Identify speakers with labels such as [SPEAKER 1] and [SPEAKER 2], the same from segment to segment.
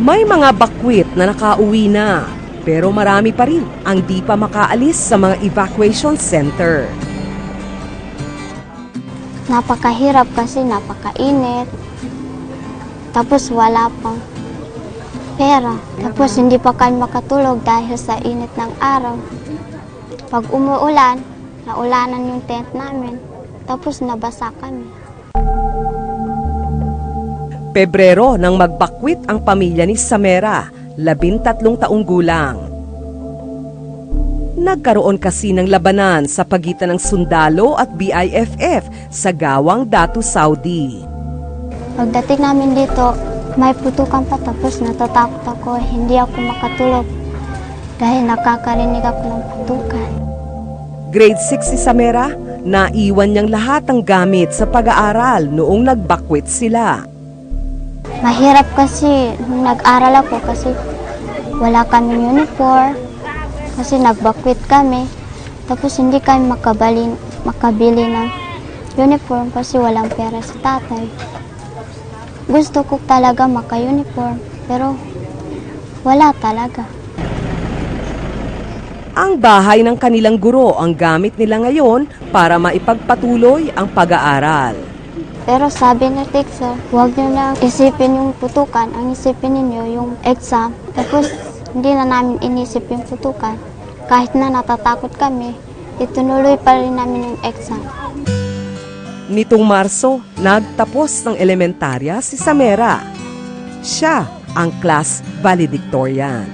[SPEAKER 1] May mga bakwit na nakauwi na, pero marami pa rin ang di pa makaalis sa mga evacuation center.
[SPEAKER 2] Napakahirap kasi napakainit. Tapos wala pang pera. Tapos hindi pa kami makatulog dahil sa init ng araw. Pag umuulan, naulanan yung tent namin. Tapos nabasa kami.
[SPEAKER 1] Pebrero nang magbakwit ang pamilya ni Samera, labintatlong taong gulang. Nagkaroon kasi ng labanan sa pagitan ng sundalo at BIFF sa gawang Datu Saudi.
[SPEAKER 2] Pagdating namin dito, may putukan pa tapos natatakot ako. Hindi ako makatulog dahil nakakarinig ako ng putukan.
[SPEAKER 1] Grade 6 si Samera, naiwan niyang lahat ng gamit sa pag-aaral noong nagbakwit sila.
[SPEAKER 2] Mahirap kasi nag-aral ako kasi wala kami uniform. Kasi nagbakwit kami. Tapos hindi kami makabali, makabili ng uniform kasi walang pera sa tatay. Gusto ko talaga maka-uniform pero wala talaga.
[SPEAKER 1] Ang bahay ng kanilang guro ang gamit nila ngayon para maipagpatuloy ang pag-aaral.
[SPEAKER 2] Pero sabi ni teacher, huwag nyo na isipin yung putukan. Ang isipin ninyo yung exam. Tapos hindi na namin inisip yung putukan. Kahit na natatakot kami, itunuloy pa rin namin yung exam.
[SPEAKER 1] Nitong Marso, nagtapos ng elementarya si Samera. Siya ang class valedictorian.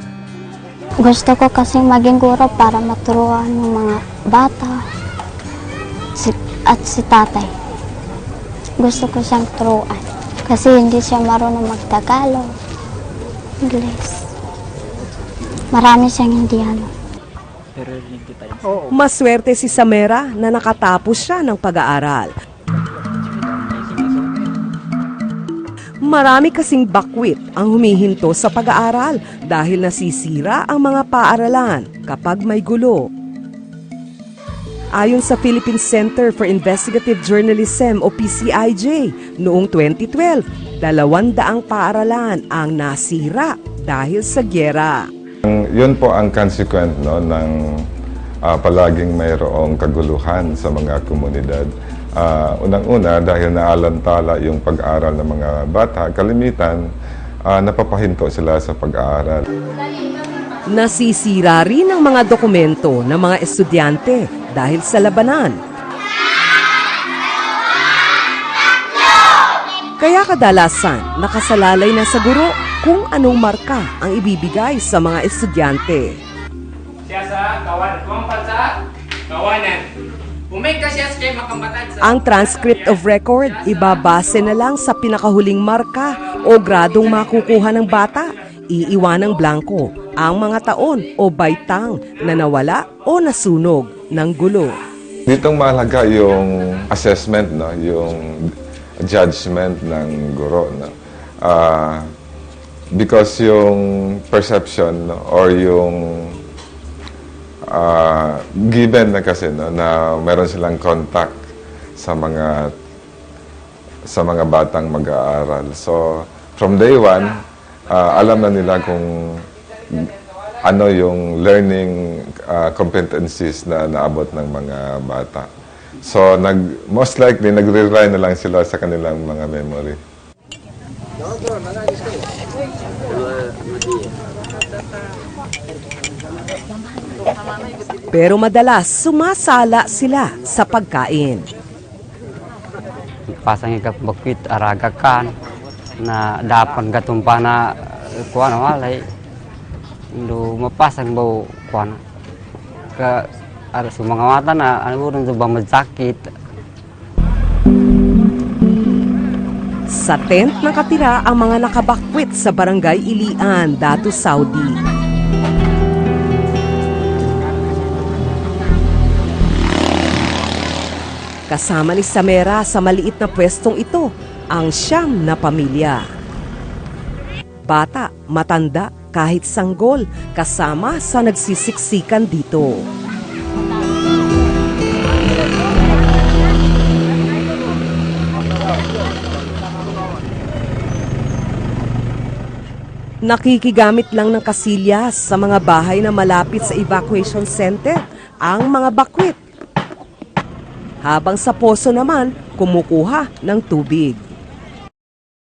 [SPEAKER 2] Gusto ko kasing maging guro para maturuan ng mga bata si, at si tatay. Gusto ko siyang turuan kasi hindi siya marunong magtagalog, English. Marami siyang hindi alam.
[SPEAKER 1] Maswerte si Samera na nakatapos siya ng pag-aaral. Marami kasing bakwit ang humihinto sa pag-aaral dahil nasisira ang mga paaralan kapag may gulo. Ayon sa Philippine Center for Investigative Journalism o PCIJ, noong 2012, dalawang daang paaralan ang nasira dahil sa gyera.
[SPEAKER 3] Ang- Yun po ang consequent no, ng ah, palaging mayroong kaguluhan sa mga komunidad. Ah, Unang-una, dahil naalantala yung pag-aaral ng mga bata, kalimitan, ah, napapahinto sila sa pag-aaral.
[SPEAKER 1] Nasisira rin ang mga dokumento ng mga estudyante dahil sa labanan. Kaya kadalasan, nakasalalay na sa guro kung anong marka ang ibibigay sa mga estudyante.
[SPEAKER 4] siya sa kawan. Kumampat sa kawanan.
[SPEAKER 1] Ang transcript of record, ibabase na lang sa pinakahuling marka o gradong makukuha ng bata. Iiwanang blanco ang mga taon o baitang na nawala o nasunog ng gulo.
[SPEAKER 3] Ditong mahalaga yung assessment, no? yung judgment ng guro. No? Ah, because yung perception no? or yung ah, given na kasi no? na meron silang contact sa mga sa mga batang mag-aaral. So, from day one, ah, alam na nila kung ano yung learning ah, competencies na naabot ng mga bata. So, nag, most likely, nagre-rely na lang sila sa kanilang mga memory.
[SPEAKER 1] Pero madalas sumasala sila sa pagkain.
[SPEAKER 5] pasang ka bakit araga kan na dapat gatumpa na kuan walay do mapasang bau kuan ka ada mga mata na ano urang ba magsakit
[SPEAKER 1] Sa tent nakatira ang mga nakabakwit sa barangay Ilian, Datu Saudi. Kasama ni Samera sa maliit na pwestong ito ang siyam na pamilya. Bata, matanda, kahit sanggol, kasama sa nagsisiksikan dito. Nakikigamit lang ng kasilyas sa mga bahay na malapit sa evacuation center ang mga bakwit. Habang sa poso naman, kumukuha ng tubig.